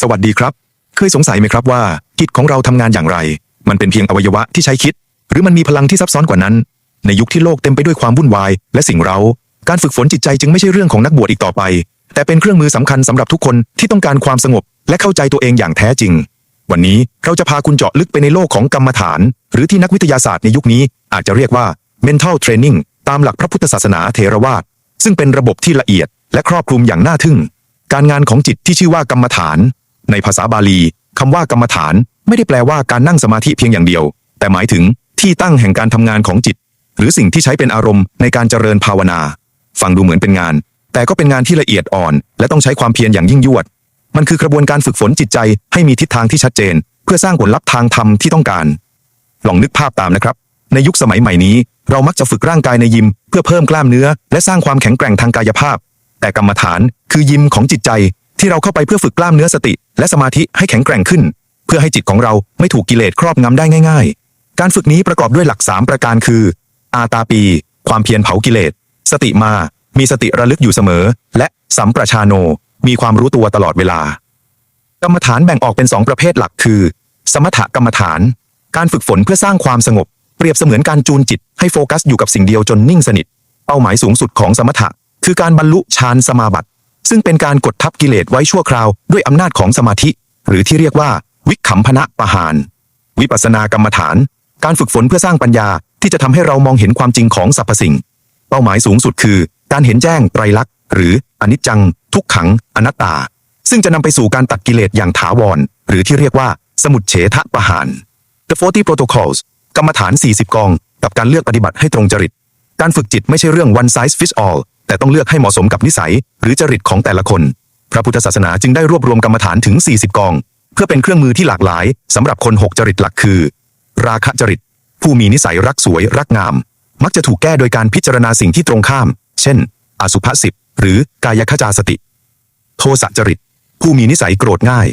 สวัสดีครับ เคยสงสัยไหมครับว่าจิตของเราทำงานอย่างไร มันเป็นเพียงอวัยวะที่ใช้คิด หรือมันมีพลังที่ซับซ้อนกว่านั้น ในยุคที่โลกเต็มไปด้วยความวุ่นวาย และสิ่งเร้า การฝึกฝนจิตใจจึงไม่ใช่เรื่องของนักบวชอีกต่อไป แต่เป็นเครื่องมือสำคัญสำหรับทุกคนที่ต้องการความสงบ และเข้าใจตัวเองอย่างแท้จริง วันนี้เราจะพาคุณเจาะลึกไปในโลกของกรรมฐาน หรือที่นักวิทยาศาสตร์ในยุคนี้ อาจจะเรียกว่า mental training ตามหลักพระพุทธศาสนาเทรวาสซึ่งเป็นระบบที่ละเอียด และครอบคลุมอย่างน่าทึ่ง การงานของจิตที่ชื่อว่ากรรมฐาน ในภาษาบาลีคำว่ากรรมฐานไม่ได้แปลว่าการนั่งสมาธิเพียงอย่างเดียว แต่หมายถึงที่ตั้งแห่งการทำงานของจิต หรือสิ่งที่ใช้เป็นอารมณ์ในการเจริญภาวนา ฟังดูเหมือนเป็นงาน แต่ก็เป็นงานที่ละเอียดอ่อน และต้องใช้ความเพียรอย่างยิ่งยวด มันคือกระบวนการฝึกฝนจิตใจให้มีทิศทางที่ชัดเจน เพื่อสร้างผลลัพธ์ทางธรรมที่ต้องการ ลองนึกภาพตามนะครับ ในยุคสมัยใหม่นี้ เรามักจะฝึกร่างกายในยิม เพื่อเพิ่มกล้ามเนื้อ และสร้างความแข็งแกร่งทางกายภาพ แต่กรรมฐานคือยิมของจิตใจ ที่เราเข้าไปเพื่อฝึกกล้ามเนื้อสติ และสมาธิให้แข็งแกร่งขึ้น เพื่อให้จิตของเราไม่ถูกกิเลสครอบงำได้ง่าย ๆ การฝึกนี้ประกอบด้วยหลักสามประการคือ อาตาปี ความเพียรเผากิเลส สติมา มีสติระลึกอยู่เสมอ และสัมปราชาโน มีความรู้ตัวตลอดเวลา กรรมฐานแบ่งออกเป็นสองประเภทหลักคือ สมถกรรมฐาน การฝึกฝนเพื่อสร้างความสงบ เปรียบเสมือนการจูนจิต ให้โฟกัสอยู่กับสิ่งเดียวจนนิ่งสนิท เป้าหมายสูงสุดของสมถะคือการบรรลุฌานสมาบัติ ซึ่งเป็นการกดทับกิเลสไว้ชั่วคราวด้วยอำนาจของสมาธิ หรือที่เรียกว่า วิขำพนะปะหาน วิปัสสนากรรมฐาน การฝึกฝนเพื่อสร้างปัญญาที่จะทำให้เรามองเห็นความจริงของสรรพสิ่ง เป้าหมายสูงสุดคือ การเห็นแจ้งไตรลักษณ์หรืออนิจจัง ทุกขัง อนัตตา ซึ่งจะนำไปสู่การตัดกิเลสอย่างถาวร หรือที่เรียกว่า สมุดเฉทะปะหาน The 40 Protocols กรรมฐาน 40 กอง กับการเลือกปฏิบัติให้ตรงจริต การฝึกจิตไม่ใช่เรื่อง one size fits all แต่ต้องเลือกให้เหมาะสมกับนิสัย หรือจริตของแต่ละคน พระพุทธศาสนาจึงได้รวบรวมกรรมฐานถึง 40 กอง เพื่อเป็นเครื่องมือที่หลากหลายสำหรับคน 6 จริตหลักคือ ราคะจริต ผู้มีนิสัยรักสวยรักงาม มักจะถูกแก้โดยการพิจารณาสิ่งที่ตรงข้าม เช่น อสุภสิบหรือกายคจาสติ โทสะจริต ผู้มีนิสัยโกรธง่าย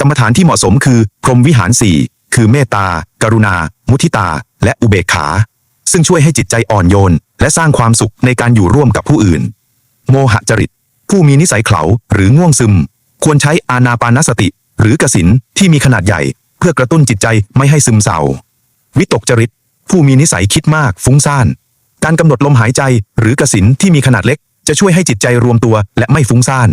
กรรมฐานที่เหมาะสมคือ พรหมวิหารสี่คือเมตตา กรุณา มุทิตา และอุเบกขา ซึ่งช่วยให้จิตใจอ่อนโยน และสร้างความสุขในการอยู่ร่วมกับผู้อื่น โมหจริต ผู้มีนิสัยเขลาหรือง่วงซึม ควรใช้อานาปานสติ หรือกสินที่มีขนาดใหญ่ เพื่อกระตุ้นจิตใจไม่ให้ซึมเศร้า วิตกจริต ผู้มีนิสัยคิดมากฟุ้งซ่าน การกำหนดลมหายใจหรือกสินที่มีขนาดเล็ก จะช่วยให้จิตใจรวมตัวและไม่ฟุ้งซ่าน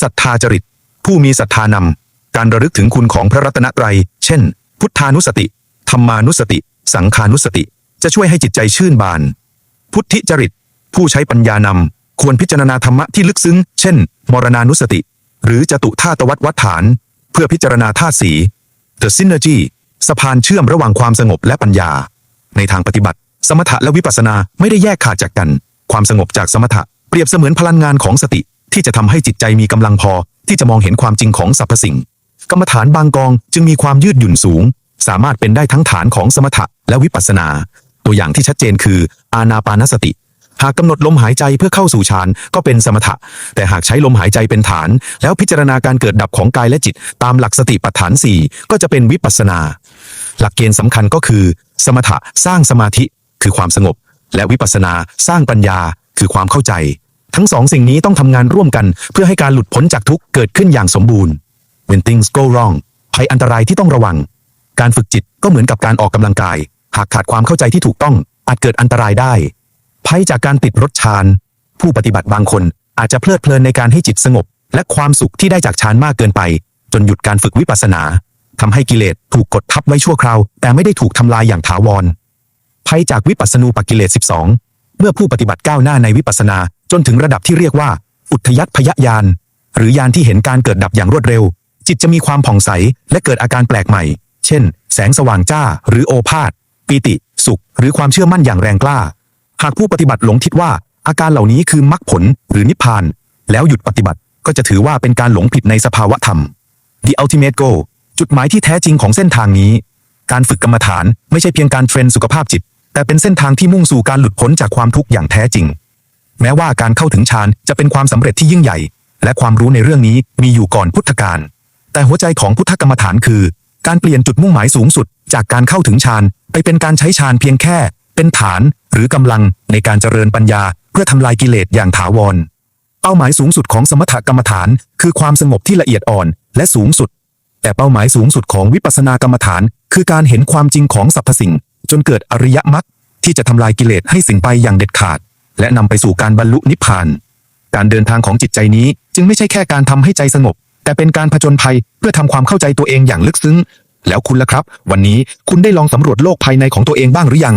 ศรัทธาจริต ผู้มีศรัทธานำการระลึกถึงคุณของพระรัตนตรัย เช่น พุทธานุสติ ธรรมานุสติ สังขานุสติ จะช่วยให้จิตใจชื่นบาน พุทธิจริต ผู้ใช้ปัญญานำควรพิจารณาธรรมะที่ลึกซึ้ง เช่น มรณานุสติ หรือจตุธาตวัฏวัฏฐาน เพื่อพิจารณาธาตุสี The Synergy สะพานเชื่อมระหว่างความสงบและปัญญา ในทางปฏิบัติ สมถะและวิปัสสนาไม่ได้แยกขาดจากกัน ความสงบจากสมถะเปรียบเสมือนพลังงานของสติ ที่จะทำให้จิตใจมีกำลังพอ ที่จะมองเห็นความจริงของสรรพสิ่ง กรรมฐานบางกองจึงมีความยืดหยุ่นสูง สามารถเป็นได้ทั้งฐานของสมถะและวิปัสสนา ตัวอย่างที่ชัดเจนคืออานาปานสติ หากกำหนดลมหายใจเพื่อเข้าสู่ฌานก็เป็นสมถะ แต่หากใช้ลมหายใจเป็นฐาน แล้วพิจารณาการเกิดดับของกายและจิต ตามหลักสติปัฏฐานสี่ก็จะเป็นวิปัสสนา หลักเกณฑ์สำคัญก็คือ สมถะสร้างสมาธิคือความสงบ และวิปัสสนาสร้างปัญญาคือความเข้าใจ ทั้งสองสิ่งนี้ต้องทำงานร่วมกันเพื่อให้การหลุดพ้นจากทุกข์เกิดขึ้นอย่างสมบูรณ์ When things go wrong ภัยอันตรายที่ต้องระวัง การฝึกจิตก็เหมือนกับการออกกำลังกาย หากขาดความเข้าใจที่ถูกต้องอาจเกิดอันตรายได้ภัยจากการติดรถฌานผู้ปฏิบัติบางคนอาจจะเพลิดเพลินในการให้จิตสงบ และความสุขที่ได้จากฌานมากเกินไป จนหยุดการฝึกวิปัสสนาทำให้กิเลสถูกกดทับไว้ชั่วคราว แต่ไม่ได้ถูกทำลายอย่างถาวรภัยจากวิปัสสนูปกิเลส 12 เมื่อผู้ปฏิบัติก้าวหน้าในวิปัสสนา จนถึงระดับที่เรียกว่า อุทยัตพยญาณหรือยานที่เห็นการเกิดดับอย่างรวดเร็ว จิตจะมีความผ่องใสและเกิดอาการแปลกใหม่ เช่น แสงสว่างจ้าหรือโอภาษ ปีติ สุข หรือความเชื่อมั่นอย่างแรงกล้า หากผู้ปฏิบัติหลงคิดว่าอาการเหล่านี้คือมรรคผลหรือนิพพาน แล้วหยุดปฏิบัติก็จะถือว่าเป็นการหลงผิดในสภาวะธรรม The ultimate goal จุดหมายที่แท้จริงของเส้นทางนี้ การฝึกกรรมฐานไม่ใช่เพียงการเทรนสุขภาพจิต แต่เป็นเส้นทางที่มุ่งสู่การหลุดพ้นจากความทุกข์อย่างแท้จริง แม้ว่าการเข้าถึงฌานจะเป็นความสำเร็จที่ยิ่งใหญ่ และความรู้ในเรื่องนี้มีอยู่ก่อนพุทธกาลแต่หัวใจของพุทธกรรมฐานคือ การเปลี่ยนจุดมุ่งหมายสูงสุด จากการเข้าถึงฌานไปเป็นการใช้ฌานเพียงแค่ เป็นฐานหรือกำลังในการเจริญปัญญา เพื่อทำลายกิเลสอย่างถาวร เป้าหมายสูงสุดของสมถกรรมฐาน คือความสงบที่ละเอียดอ่อนและสูงสุด แต่เป้าหมายสูงสุดของวิปัสสนากรรมฐาน คือการเห็นความจริงของสรรพสิ่ง จนเกิดอริยมรรคที่จะทำลายกิเลสให้สิ้นไปอย่างเด็ดขาด และนำไปสู่การบรรลุนิพพาน การเดินทางของจิตใจนี้จึงไม่ใช่แค่การทำให้ใจสงบ แต่เป็นการผจญภัยเพื่อทำความเข้าใจตัวเองอย่างลึกซึ้ง แล้วคุณล่ะครับ วันนี้คุณได้ลองสำรวจโลกภายในของตัวเองบ้างหรือยัง